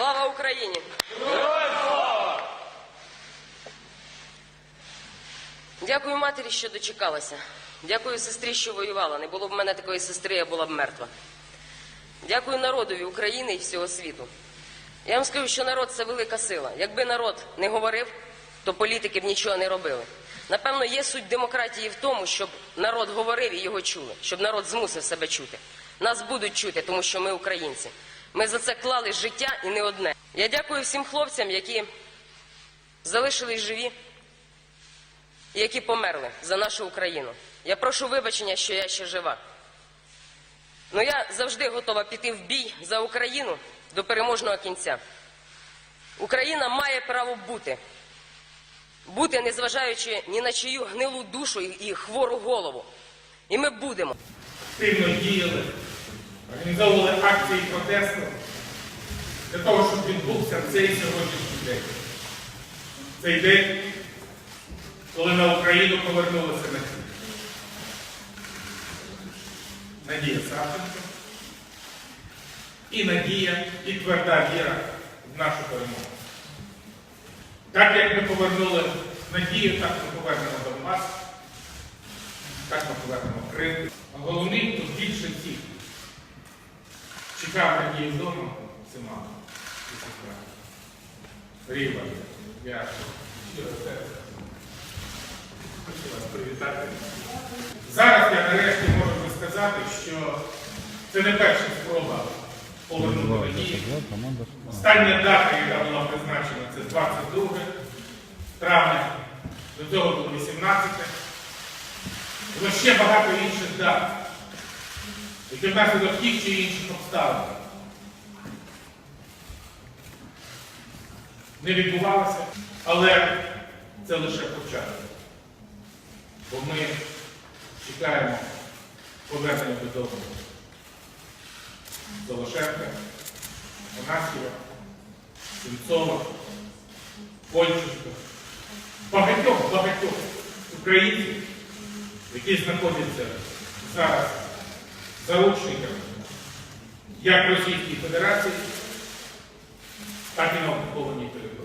Слава Україні! Дякую матері, що дочекалася. Дякую сестрі, що воювала. Не було б мене такої сестри, я була б мертва. Дякую народові України і всього світу. Я вам скажу, що народ це велика сила. Якби народ не говорив, то політики б нічого не робили. Напевно, є суть демократії в тому, щоб народ говорив і його чули, щоб народ змусив себе чути. Нас будуть чути, тому що ми українці. Ми за це клали життя і не одне. Я дякую всім хлопцям, які залишились живі і які померли за нашу Україну. Я прошу вибачення, що я ще жива. Ну я завжди готова піти в бій за Україну до переможного кінця. Україна має право бути. Бути, незважаючи ні на чию гнилу душу і хвору голову. І ми будемо. активно діяли, організовували акції протесту для того, щоб відбувся цей сьогоднішній день. Цей день, коли на Україну повернулася надія. Надія Савченко і надія і тверда віра в нашу перемогу. Так як ми повернули надію, так ми повернемо Донбас. Так ми повернемо Крим. А головний, хто більше всіх чекав надії вдома, це мама і я щиро серце. Хочу вас привітати. Зараз я нарешті можу сказати, що це не перша спроба повернути надію. Остання дата, яка була призначена, це 22 травня. До цього було 18. Було ще багато інших дат, які внаслідок тих чи інших обставин не відбувалося, але це лише початок. Бо ми чекаємо повернення додому Золошенка, Монахіва, Сенцова, Польченка, багатьох, багатьох українців, які знаходяться зараз заручниками як Російській Федерації, так і на окупованій території.